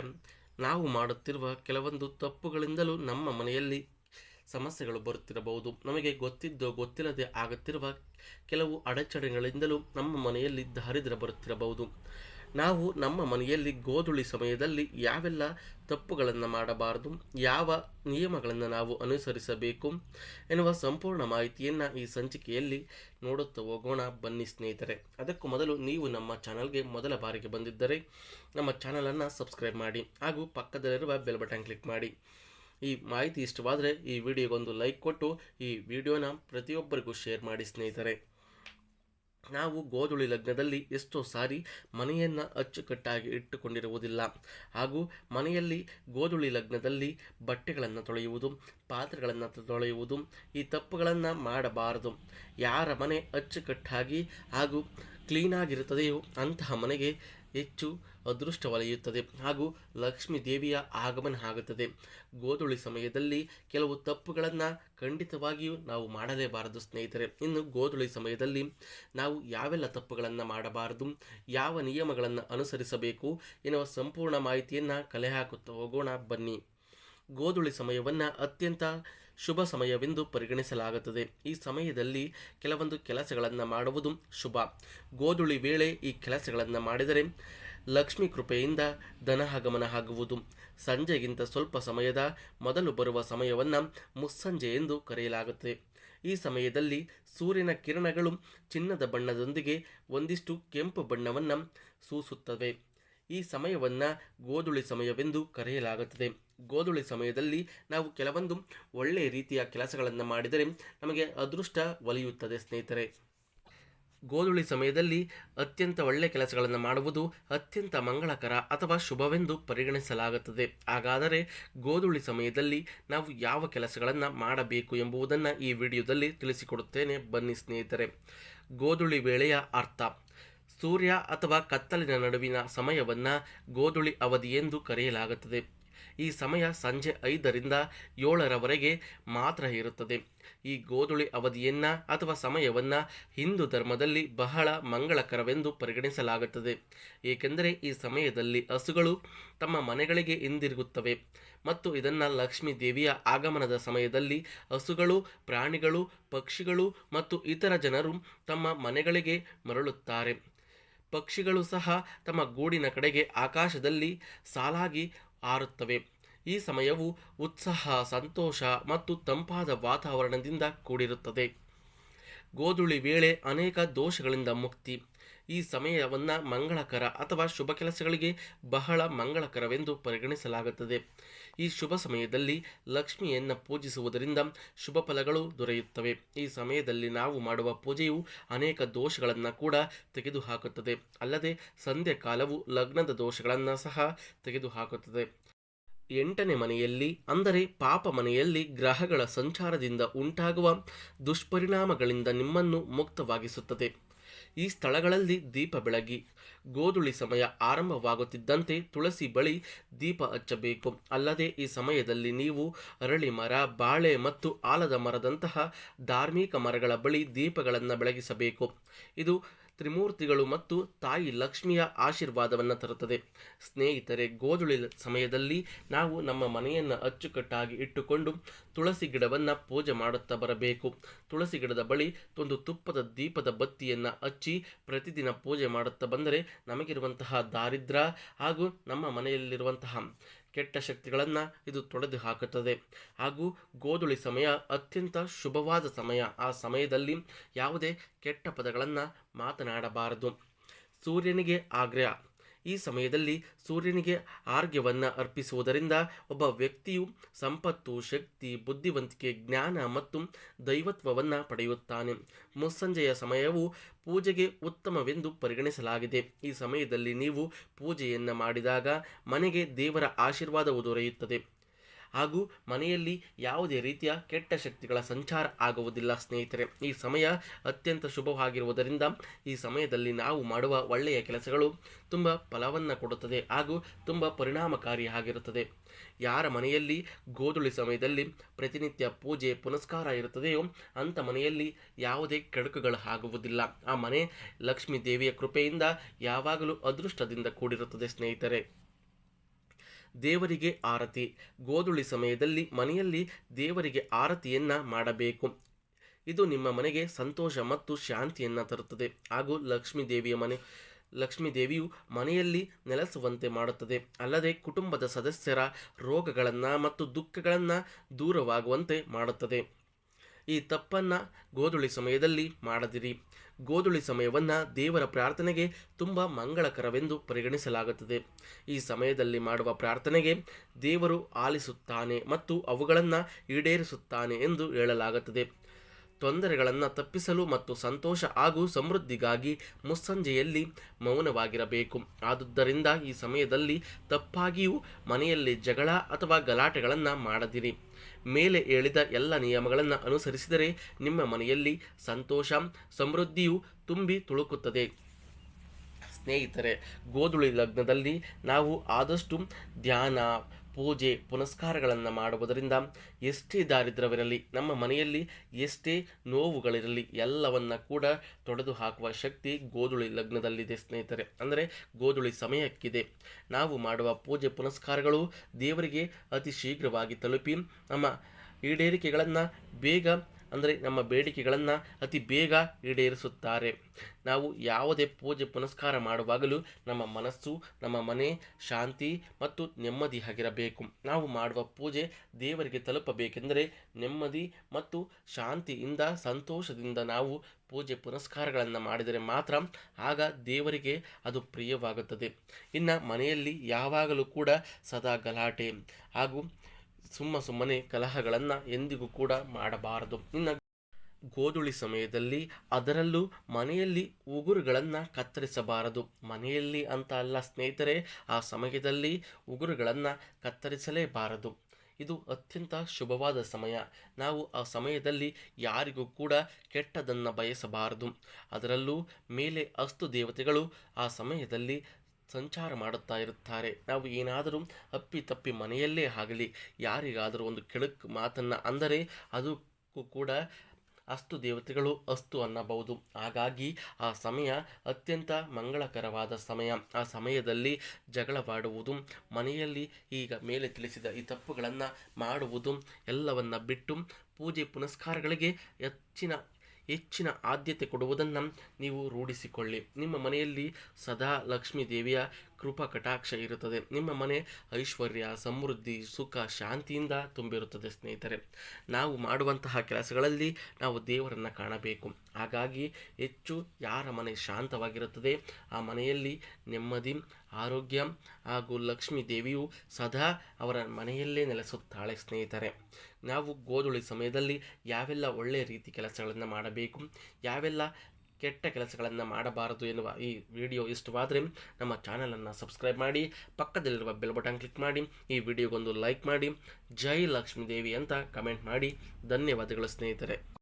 ಸ್ನೇಹಿತರೆ ನಾವು ಮಾಡುತ್ತಿರುವ ಕೆಲವೊಂದು ತಪ್ಪುಗಳಿಂದಲೂ ನಮ್ಮ ಮನೆಯಲ್ಲಿ ಸಮಸ್ಯೆಗಳು ಬರುತ್ತಿರಬಹುದು. ನಮಗೆ ಗೊತ್ತಿದ್ದು ಗೊತ್ತಿಲ್ಲದೆ ಆಗುತ್ತಿರುವ ಕೆಲವು ಅಡಚಣೆಗಳಿಂದಲೂ ನಮ್ಮ ಮನೆಯಲ್ಲಿ ದಾರಿದ್ರ ಬರುತ್ತಿರಬಹುದು. ನಾವು ನಮ್ಮ ಮನೆಯಲ್ಲಿ ಗೋಧುಳಿ ಸಮಯದಲ್ಲಿ ಯಾವೆಲ್ಲ ತಪ್ಪುಗಳನ್ನು ಮಾಡಬಾರದು, ಯಾವ ನಿಯಮಗಳನ್ನು ನಾವು ಅನುಸರಿಸಬೇಕು ಎನ್ನುವ ಸಂಪೂರ್ಣ ಮಾಹಿತಿಯನ್ನು ಈ ಸಂಚಿಕೆಯಲ್ಲಿ ನೋಡುತ್ತಾ ಹೋಗೋಣ. ಬನ್ನಿ ಸ್ನೇಹಿತರೆ, ಅದಕ್ಕೂ ಮೊದಲು ನೀವು ನಮ್ಮ ಚಾನಲ್ಗೆ ಮೊದಲ ಬಾರಿಗೆ ಬಂದಿದ್ದರೆ ನಮ್ಮ ಚಾನಲನ್ನು ಸಬ್ಸ್ಕ್ರೈಬ್ ಮಾಡಿ ಹಾಗೂ ಪಕ್ಕದಲ್ಲಿರುವ ಬೆಲ್ ಬಟನ್ ಕ್ಲಿಕ್ ಮಾಡಿ. ಈ ಮಾಹಿತಿ ಇಷ್ಟವಾದರೆ ಈ ವಿಡಿಯೋಗೊಂದು ಲೈಕ್ ಕೊಟ್ಟು ಈ ವಿಡಿಯೋನ ಪ್ರತಿಯೊಬ್ಬರಿಗೂ ಶೇರ್ ಮಾಡಿ ಸ್ನೇಹಿತರೆ. ನಾವು ಗೋಧುಳಿ ಲಗ್ನದಲ್ಲಿ ಎಷ್ಟೋ ಸಾರಿ ಮನೆಯನ್ನು ಅಚ್ಚುಕಟ್ಟಾಗಿ ಇಟ್ಟುಕೊಂಡಿರುವುದಿಲ್ಲ. ಹಾಗೂ ಮನೆಯಲ್ಲಿ ಗೋಧುಳಿ ಲಗ್ನದಲ್ಲಿ ಬಟ್ಟೆಗಳನ್ನು ತೊಳೆಯುವುದು, ಪಾತ್ರೆಗಳನ್ನು ತೊಳೆಯುವುದು, ಈ ತಪ್ಪುಗಳನ್ನು ಮಾಡಬಾರದು. ಯಾರ ಮನೆ ಅಚ್ಚುಕಟ್ಟಾಗಿ ಹಾಗೂ ಕ್ಲೀನಾಗಿರುತ್ತದೆಯೋ ಅಂತಹ ಮನೆಗೆ ಹೆಚ್ಚು ಅದೃಷ್ಟ ಒಲೆಯುತ್ತದೆ ಹಾಗೂ ಲಕ್ಷ್ಮೀ ದೇವಿಯ ಆಗಮನ ಆಗುತ್ತದೆ. ಗೋಧುಳಿ ಸಮಯದಲ್ಲಿ ಕೆಲವು ತಪ್ಪುಗಳನ್ನು ಖಂಡಿತವಾಗಿಯೂ ನಾವು ಮಾಡಲೇಬಾರದು ಸ್ನೇಹಿತರೆ. ಇನ್ನು ಗೋಧುಳಿ ಸಮಯದಲ್ಲಿ ನಾವು ಯಾವೆಲ್ಲ ತಪ್ಪುಗಳನ್ನು ಮಾಡಬಾರದು, ಯಾವ ನಿಯಮಗಳನ್ನು ಅನುಸರಿಸಬೇಕು ಎನ್ನುವ ಸಂಪೂರ್ಣ ಮಾಹಿತಿಯನ್ನು ಕಲೆ ಹಾಕುತ್ತಾ ಹೋಗೋಣ ಬನ್ನಿ. ಗೋಧುಳಿ ಸಮಯವನ್ನು ಅತ್ಯಂತ ಶುಭ ಸಮಯವೆಂದು ಪರಿಗಣಿಸಲಾಗುತ್ತದೆ. ಈ ಸಮಯದಲ್ಲಿ ಕೆಲವೊಂದು ಕೆಲಸಗಳನ್ನು ಮಾಡುವುದು ಶುಭ. ಗೋಧುಳಿ ವೇಳೆ ಈ ಕೆಲಸಗಳನ್ನು ಮಾಡಿದರೆ ಲಕ್ಷ್ಮೀ ಕೃಪೆಯಿಂದ ಧನ ಆಗಮನ ಆಗುವುದು. ಸಂಜೆಗಿಂತ ಸ್ವಲ್ಪ ಸಮಯದ ಮೊದಲು ಬರುವ ಸಮಯವನ್ನು ಮುಸ್ಸಂಜೆ ಎಂದು ಕರೆಯಲಾಗುತ್ತದೆ. ಈ ಸಮಯದಲ್ಲಿ ಸೂರ್ಯನ ಕಿರಣಗಳು ಚಿನ್ನದ ಬಣ್ಣದೊಂದಿಗೆ ಒಂದಿಷ್ಟು ಕೆಂಪು ಬಣ್ಣವನ್ನು ಸೂಸುತ್ತವೆ. ಈ ಸಮಯವನ್ನು ಗೋಧುಳಿ ಸಮಯವೆಂದು ಕರೆಯಲಾಗುತ್ತದೆ. ಗೋಧುಳಿ ಸಮಯದಲ್ಲಿ ನಾವು ಕೆಲವೊಂದು ಒಳ್ಳೆಯ ರೀತಿಯ ಕೆಲಸಗಳನ್ನು ಮಾಡಿದರೆ ನಮಗೆ ಅದೃಷ್ಟ ಒಲಿಯುತ್ತದೆ ಸ್ನೇಹಿತರೆ. ಗೋಧುಳಿ ಸಮಯದಲ್ಲಿ ಅತ್ಯಂತ ಒಳ್ಳೆಯ ಕೆಲಸಗಳನ್ನು ಮಾಡುವುದು ಅತ್ಯಂತ ಮಂಗಳಕರ ಅಥವಾ ಶುಭವೆಂದು ಪರಿಗಣಿಸಲಾಗುತ್ತದೆ. ಹಾಗಾದರೆ ಗೋಧುಳಿ ಸಮಯದಲ್ಲಿ ನಾವು ಯಾವ ಕೆಲಸಗಳನ್ನು ಮಾಡಬೇಕು ಎಂಬುದನ್ನು ಈ ವಿಡಿಯೋದಲ್ಲಿ ತಿಳಿಸಿಕೊಡುತ್ತೇನೆ. ಬನ್ನಿ ಸ್ನೇಹಿತರೆ. ಗೋಧುಳಿ ವೇಳೆಯ ಅರ್ಥ. ಸೂರ್ಯ ಅಥವಾ ಕತ್ತಲಿನ ನಡುವಿನ ಸಮಯವನ್ನು ಗೋಧುಳಿ ಅವಧಿ ಎಂದು ಕರೆಯಲಾಗುತ್ತದೆ. ಈ ಸಮಯ ಸಂಜೆ ಐದರಿಂದ ಏಳರವರೆಗೆ ಮಾತ್ರ ಇರುತ್ತದೆ. ಈ ಗೋಧುಳಿ ಅವಧಿಯನ್ನು ಅಥವಾ ಸಮಯವನ್ನು ಹಿಂದೂ ಧರ್ಮದಲ್ಲಿ ಬಹಳ ಮಂಗಳಕರವೆಂದು ಪರಿಗಣಿಸಲಾಗುತ್ತದೆ. ಏಕೆಂದರೆ ಈ ಸಮಯದಲ್ಲಿ ಹಸುಗಳು ತಮ್ಮ ಮನೆಗಳಿಗೆ ಹಿಂದಿರುಗುತ್ತವೆ ಮತ್ತು ಇದನ್ನು ಲಕ್ಷ್ಮೀ ದೇವಿಯ ಆಗಮನದ ಸಮಯದಲ್ಲಿ ಹಸುಗಳು, ಪ್ರಾಣಿಗಳು, ಪಕ್ಷಿಗಳು ಮತ್ತು ಇತರ ಜನರು ತಮ್ಮ ಮನೆಗಳಿಗೆ ಮರಳುತ್ತಾರೆ. ಪಕ್ಷಿಗಳು ಸಹ ತಮ್ಮ ಗೂಡಿನ ಕಡೆಗೆ ಆಕಾಶದಲ್ಲಿ ಸಾಲಾಗಿ ಹಾರುತ್ತವೆ ಈ ಸಮಯವು ಉತ್ಸಾಹ, ಸಂತೋಷ ಮತ್ತು ತಂಪಾದ ವಾತಾವರಣದಿಂದ ಕೂಡಿರುತ್ತದೆ. ಗೋಧುಳಿ ವೇಳೆ ಅನೇಕ ದೋಷಗಳಿಂದ ಮುಕ್ತಿ. ಈ ಸಮಯವನ್ನು ಮಂಗಳಕರ ಅಥವಾ ಶುಭ ಕೆಲಸಗಳಿಗೆ ಬಹಳ ಮಂಗಳಕರವೆಂದು ಪರಿಗಣಿಸಲಾಗುತ್ತದೆ. ಈ ಶುಭ ಸಮಯದಲ್ಲಿ ಲಕ್ಷ್ಮಿಯನ್ನು ಪೂಜಿಸುವುದರಿಂದ ಶುಭ ಫಲಗಳು ದೊರೆಯುತ್ತವೆ. ಈ ಸಮಯದಲ್ಲಿ ನಾವು ಮಾಡುವ ಪೂಜೆಯು ಅನೇಕ ದೋಷಗಳನ್ನು ಕೂಡ ತೆಗೆದುಹಾಕುತ್ತದೆ. ಅಲ್ಲದೆ ಸಂಧ್ಯಾ ಕಾಲವು ಲಗ್ನದ ದೋಷಗಳನ್ನು ಸಹ ತೆಗೆದುಹಾಕುತ್ತದೆ. ಎಂಟನೇ ಮನೆಯಲ್ಲಿ, ಅಂದರೆ ಪಾಪ ಮನೆಯಲ್ಲಿ ಗ್ರಹಗಳ ಸಂಚಾರದಿಂದ ಉಂಟಾಗುವ ದುಷ್ಪರಿಣಾಮಗಳಿಂದ ನಿಮ್ಮನ್ನು ಮುಕ್ತವಾಗಿಸುತ್ತದೆ. ಈ ಸ್ಥಳಗಳಲ್ಲಿ ದೀಪ ಬೆಳಗಿ, ಗೋಧುಳಿ ಸಮಯ ಆರಂಭವಾಗುತ್ತಿದ್ದಂತೆ ತುಳಸಿ ಬಳಿ ದೀಪ ಹಚ್ಚಬೇಕು. ಅಲ್ಲದೆ ಈ ಸಮಯದಲ್ಲಿ ನೀವು ಅರಳಿ ಮರ, ಬಾಳೆ ಮತ್ತು ಆಲದ ಮರದಂತಹ ಧಾರ್ಮಿಕ ಮರಗಳ ಬಳಿ ದೀಪಗಳನ್ನು ಬೆಳಗಿಸಬೇಕು. ಇದು ತ್ರಿಮೂರ್ತಿಗಳು ಮತ್ತು ತಾಯಿ ಲಕ್ಷ್ಮಿಯ ಆಶೀರ್ವಾದವನ್ನು ತರುತ್ತದೆ. ಸ್ನೇಹಿತರೆ, ಗೋಧುಳಿ ಸಮಯದಲ್ಲಿ ನಾವು ನಮ್ಮ ಮನೆಯನ್ನು ಅಚ್ಚುಕಟ್ಟಾಗಿ ಇಟ್ಟುಕೊಂಡು ತುಳಸಿ ಗಿಡವನ್ನು ಪೂಜೆ ಮಾಡುತ್ತಾ ಬರಬೇಕು. ತುಳಸಿ ಗಿಡದ ಬಳಿ ಒಂದು ತುಪ್ಪದ ದೀಪದ ಬತ್ತಿಯನ್ನು ಹಚ್ಚಿ ಪ್ರತಿದಿನ ಪೂಜೆ ಮಾಡುತ್ತಾ ಬಂದರೆ ನಮಗಿರುವಂತಹ ದಾರಿದ್ರ ಹಾಗೂ ನಮ್ಮ ಮನೆಯಲ್ಲಿರುವಂತಹ ಕೆಟ್ಟ ಶಕ್ತಿಗಳನ್ನು ಇದು ತೊಡೆದು ಹಾಕುತ್ತದೆ. ಹಾಗೂ ಗೋಧುಳಿ ಸಮಯ ಅತ್ಯಂತ ಶುಭವಾದ ಸಮಯ. ಆ ಸಮಯದಲ್ಲಿ ಯಾವುದೇ ಕೆಟ್ಟ ಪದಗಳನ್ನು ಮಾತನಾಡಬಾರದು. ಸೂರ್ಯನಿಗೆ ಆಗ್ರಹ. ಈ ಸಮಯದಲ್ಲಿ ಸೂರ್ಯನಿಗೆ ಆರ್ಘ್ಯವನ್ನು ಅರ್ಪಿಸುವುದರಿಂದ ಒಬ್ಬ ವ್ಯಕ್ತಿಯು ಸಂಪತ್ತು, ಶಕ್ತಿ, ಬುದ್ಧಿವಂತಿಕೆ, ಜ್ಞಾನ ಮತ್ತು ದೈವತ್ವವನ್ನು ಪಡೆಯುತ್ತಾನೆ. ಮುಸ್ಸಂಜೆಯ ಸಮಯವು ಪೂಜೆಗೆ ಉತ್ತಮವೆಂದು ಪರಿಗಣಿಸಲಾಗಿದೆ. ಈ ಸಮಯದಲ್ಲಿ ನೀವು ಪೂಜೆಯನ್ನು ಮಾಡಿದಾಗ ಮನೆಗೆ ದೇವರ ಆಶೀರ್ವಾದವು ದೊರೆಯುತ್ತದೆ. ಹಾಗೂ ಮನೆಯಲ್ಲಿ ಯಾವುದೇ ರೀತಿಯ ಕೆಟ್ಟ ಶಕ್ತಿಗಳ ಸಂಚಾರ ಆಗುವುದಿಲ್ಲ, ಸ್ನೇಹಿತರೆ. ಈ ಸಮಯ ಅತ್ಯಂತ ಶುಭವಾಗಿರುವುದರಿಂದ ಈ ಸಮಯದಲ್ಲಿ ನಾವು ಮಾಡುವ ಒಳ್ಳೆಯ ಕೆಲಸಗಳು ತುಂಬ ಫಲವನ್ನು ಕೊಡುತ್ತದೆ ಹಾಗೂ ತುಂಬ ಪರಿಣಾಮಕಾರಿಯಾಗಿರುತ್ತದೆ. ಯಾರ ಮನೆಯಲ್ಲಿ ಗೋಧುಳಿ ಸಮಯದಲ್ಲಿ ಪ್ರತಿನಿತ್ಯ ಪೂಜೆ, ಪುನಸ್ಕಾರ ಇರುತ್ತದೆಯೋ ಅಂಥ ಮನೆಯಲ್ಲಿ ಯಾವುದೇ ಕೆಡುಕುಗಳು ಆಗುವುದಿಲ್ಲ. ಆ ಮನೆ ಲಕ್ಷ್ಮೀ ದೇವಿಯ ಕೃಪೆಯಿಂದ ಯಾವಾಗಲೂ ಅದೃಷ್ಟದಿಂದ ಕೂಡಿರುತ್ತದೆ, ಸ್ನೇಹಿತರೆ. ದೇವರಿಗೆ ಆರತಿ. ಗೋಧುಳಿ ಸಮಯದಲ್ಲಿ ಮನೆಯಲ್ಲಿ ದೇವರಿಗೆ ಆರತಿಯನ್ನ ಮಾಡಬೇಕು. ಇದು ನಿಮ್ಮ ಮನೆಗೆ ಸಂತೋಷ ಮತ್ತು ಶಾಂತಿಯನ್ನು ತರುತ್ತದೆ. ಹಾಗೂ ಲಕ್ಷ್ಮೀ ದೇವಿಯ ಮನೆ, ಲಕ್ಷ್ಮೀ ದೇವಿಯು ಮನೆಯಲ್ಲಿ ನೆಲೆಸುವಂತೆ ಮಾಡುತ್ತದೆ. ಅಲ್ಲದೆ ಕುಟುಂಬದ ಸದಸ್ಯರ ರೋಗಗಳನ್ನು ಮತ್ತು ದುಃಖಗಳನ್ನು ದೂರವಾಗುವಂತೆ ಮಾಡುತ್ತದೆ. ಈ ತಪ್ಪನ್ನು ಗೋಧುಳಿ ಸಮಯದಲ್ಲಿ ಮಾಡದಿರಿ. ಗೋಧುಳಿ ಸಮಯವನ್ನು ದೇವರ ಪ್ರಾರ್ಥನೆಗೆ ತುಂಬ ಮಂಗಳಕರವೆಂದು ಪರಿಗಣಿಸಲಾಗುತ್ತದೆ. ಈ ಸಮಯದಲ್ಲಿ ಮಾಡುವ ಪ್ರಾರ್ಥನೆಗೆ ದೇವರು ಆಲಿಸುತ್ತಾನೆ ಮತ್ತು ಅವುಗಳನ್ನು ಈಡೇರಿಸುತ್ತಾನೆ ಎಂದು ಹೇಳಲಾಗುತ್ತದೆ. ತೊಂದರೆಗಳನ್ನು ತಪ್ಪಿಸಲು ಮತ್ತು ಸಂತೋಷ ಹಾಗೂ ಸಮೃದ್ಧಿಗಾಗಿ ಮುಸ್ಸಂಜೆಯಲ್ಲಿ ಮೌನವಾಗಿರಬೇಕು. ಆದುದರಿಂದ ಈ ಸಮಯದಲ್ಲಿ ತಪ್ಪಾಗಿಯೂ ಮನೆಯಲ್ಲಿ ಜಗಳ ಅಥವಾ ಗಲಾಟೆಗಳನ್ನು ಮಾಡದಿರಿ. ಮೇಲೆ ಹೇಳಿದ ಎಲ್ಲ ನಿಯಮಗಳನ್ನು ಅನುಸರಿಸಿದರೆ ನಿಮ್ಮ ಮನೆಯಲ್ಲಿ ಸಂತೋಷ, ಸಮೃದ್ಧಿಯು ತುಂಬಿ ತುಳುಕುತ್ತದೆ. ಸ್ನೇಹಿತರೆ, ಗೋಧುಳಿ ಲಗ್ನದಲ್ಲಿ ನಾವು ಆದಷ್ಟು ಧ್ಯಾನ ಪೂಜೆ ಪುನಸ್ಕಾರಗಳನ್ನು ಮಾಡುವುದರಿಂದ ಎಷ್ಟೇ ದಾರಿದ್ರ್ಯವಿರಲಿ, ನಮ್ಮ ಮನೆಯಲ್ಲಿ ಎಷ್ಟೇ ನೋವುಗಳಿರಲಿ, ಎಲ್ಲವನ್ನ ಕೂಡ ತೊಡೆದು ಹಾಕುವ ಶಕ್ತಿ ಗೋಧುಳಿ ಲಗ್ನದಲ್ಲಿದೆ ಸ್ನೇಹಿತರೆ. ಅಂದರೆ ಗೋಧುಳಿ ಸಮಯಕ್ಕಿದೆ. ನಾವು ಮಾಡುವ ಪೂಜೆ ಪುನಸ್ಕಾರಗಳು ದೇವರಿಗೆ ಅತಿ ಶೀಘ್ರವಾಗಿ ತಲುಪಿ ನಮ್ಮ ಈಡೇರಿಕೆಗಳನ್ನು ಬೇಗ ಅಂದರೆ ನಮ್ಮ ಬೇಡಿಕೆಗಳನ್ನು ಅತಿ ಬೇಗ ಈಡೇರಿಸುತ್ತಾರೆ. ನಾವು ಯಾವುದೇ ಪೂಜೆ ಪುನಸ್ಕಾರ ಮಾಡುವಾಗಲೂ ನಮ್ಮ ಮನಸ್ಸು, ನಮ್ಮ ಮನೆ ಶಾಂತಿ ಮತ್ತು ನೆಮ್ಮದಿಯಾಗಿರಬೇಕು ನಾವು ಮಾಡುವ ಪೂಜೆ ದೇವರಿಗೆ ತಲುಪಬೇಕೆಂದರೆ ನೆಮ್ಮದಿ ಮತ್ತು ಶಾಂತಿಯಿಂದ, ಸಂತೋಷದಿಂದ ನಾವು ಪೂಜೆ ಪುನಸ್ಕಾರಗಳನ್ನು ಮಾಡಿದರೆ ಮಾತ್ರ ಆಗ ದೇವರಿಗೆ ಅದು ಪ್ರಿಯವಾಗುತ್ತದೆ. ಇನ್ನು ಮನೆಯಲ್ಲಿ ಯಾವಾಗಲೂ ಕೂಡ ಸದಾ ಗಲಾಟೆ ಹಾಗೂ ಸುಮ್ಮ ಸುಮ್ಮನೆ ಕಲಹಗಳನ್ನು ಎಂದಿಗೂ ಕೂಡ ಮಾಡಬಾರದು. ಇನ್ನು ಗೋಧುಳಿ ಸಮಯದಲ್ಲಿ ಅದರಲ್ಲೂ ಮನೆಯಲ್ಲಿ ಉಗುರುಗಳನ್ನು ಕತ್ತರಿಸಬಾರದು. ಮನೆಯಲ್ಲಿ ಅಂತ ಅಲ್ಲ ಸ್ನೇಹಿತರೆ, ಆ ಸಮಯದಲ್ಲಿ ಉಗುರುಗಳನ್ನು ಕತ್ತರಿಸಲೇಬಾರದು. ಇದು ಅತ್ಯಂತ ಶುಭವಾದ ಸಮಯ. ನಾವು ಆ ಸಮಯದಲ್ಲಿ ಯಾರಿಗೂ ಕೂಡ ಕೆಟ್ಟದನ್ನು ಬಯಸಬಾರದು. ಅದರಲ್ಲೂ ಮೇಲೆ ಅಸ್ತು ದೇವತೆಗಳು ಆ ಸಮಯದಲ್ಲಿ ಸಂಚಾರ ಮಾಡುತ್ತಾ ಇರುತ್ತಾರೆ. ನಾವು ಏನಾದರೂ ಅಪ್ಪಿ ತಪ್ಪಿ ಮನೆಯಲ್ಲೇ ಆಗಲಿ, ಯಾರಿಗಾದರೂ ಒಂದು ಕೆಳಕ್ ಮಾತನ್ನು ಅಂದರೆ ಅದಕ್ಕೂ ಕೂಡ ಅಸ್ತು ದೇವತೆಗಳು ಅಸ್ತು ಅನ್ನಬಹುದು. ಹಾಗಾಗಿ ಆ ಸಮಯ ಅತ್ಯಂತ ಮಂಗಳಕರವಾದ ಸಮಯ. ಆ ಸಮಯದಲ್ಲಿ ಜಗಳವಾಡುವುದು, ಮನೆಯಲ್ಲಿ ಈಗ ಮೇಲೆ ತಿಳಿಸಿದ ಈ ತಪ್ಪುಗಳನ್ನು ಮಾಡುವುದು ಎಲ್ಲವನ್ನು ಬಿಟ್ಟು ಪೂಜೆ ಪುನಸ್ಕಾರಗಳಿಗೆ ಹೆಚ್ಚಿನ ಹೆಚ್ಚಿನ ಆದ್ಯತೆ ಕೊಡುವುದನ್ನು ನೀವು ರೂಢಿಸಿಕೊಳ್ಳಿ. ನಿಮ್ಮ ಮನೆಯಲ್ಲಿ ಸದಾ ಲಕ್ಷ್ಮೀ ದೇವಿಯ ಕೃಪಾ ಕಟಾಕ್ಷ ಇರುತ್ತದೆ. ನಿಮ್ಮ ಮನೆ ಐಶ್ವರ್ಯ, ಸಮೃದ್ಧಿ, ಸುಖ, ಶಾಂತಿಯಿಂದ ತುಂಬಿರುತ್ತದೆ ಸ್ನೇಹಿತರೆ. ನಾವು ಮಾಡುವಂತಹ ಕೆಲಸಗಳಲ್ಲಿ ನಾವು ದೇವರನ್ನು ಕಾಣಬೇಕು. ಹಾಗಾಗಿ ಹೆಚ್ಚು ಯಾರ ಮನೆ ಶಾಂತವಾಗಿರುತ್ತದೆ, ಆ ಮನೆಯಲ್ಲಿ ನೆಮ್ಮದಿ, ಆರೋಗ್ಯ ಹಾಗೂ ಲಕ್ಷ್ಮೀ ದೇವಿಯು ಸದಾ ಅವರ ಮನೆಯಲ್ಲೇ ನೆಲೆಸುತ್ತಾಳೆ ಸ್ನೇಹಿತರೆ. ನಾವು ಗೋಧುಳಿ ಸಮಯದಲ್ಲಿ ಯಾವೆಲ್ಲ ಒಳ್ಳೆಯ ರೀತಿ ಕೆಲಸಗಳನ್ನು ಮಾಡಬೇಕು, ಯಾವೆಲ್ಲ ಕೆಟ್ಟ ಕೆಲಸಗಳನ್ನು ಮಾಡಬಾರದು ಎನ್ನುವ ಈ ವಿಡಿಯೋ ಇಷ್ಟವಾದರೆ ನಮ್ಮ ಚಾನಲನ್ನು ಸಬ್ಸ್ಕ್ರೈಬ್ ಮಾಡಿ, ಪಕ್ಕದಲ್ಲಿರುವ ಬೆಲ್ ಬಟನ್ ಕ್ಲಿಕ್ ಮಾಡಿ, ಈ ವಿಡಿಯೋಗೊಂದು ಲೈಕ್ ಮಾಡಿ, ಜೈ ಲಕ್ಷ್ಮೀದೇವಿ ಅಂತ ಕಮೆಂಟ್ ಮಾಡಿ. ಧನ್ಯವಾದಗಳು ಸ್ನೇಹಿತರೆ.